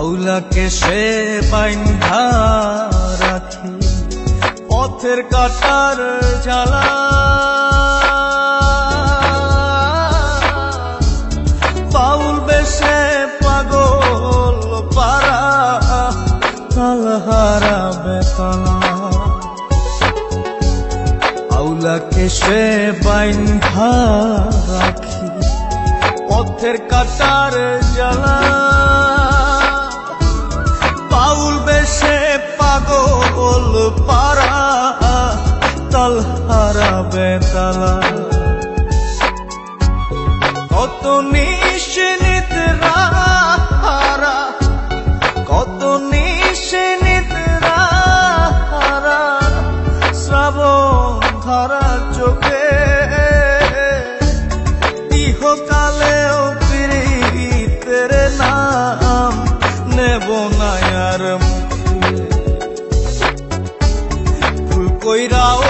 আউলাকে সে বাইন্ধা রাখি, পথের কাটার জ্বালা। পাউল বেশে পাগল পারা তালহারা বেতলা আউলাকে সে বাইন্ধা রাখি, পথের কাটার জ্বালা। পাউল বেশে পাগল পারা তালহারা বেতালা। কত নিশ্চিত রাহারা 回头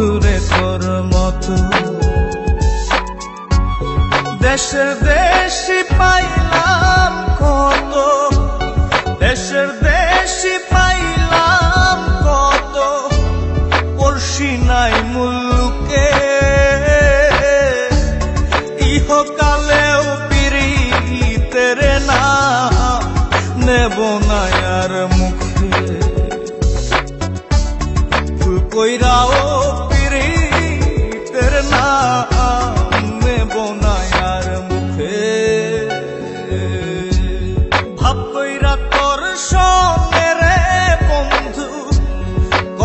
বন্ধুরে তোর মতো। দেশ দেশি পাইলাম।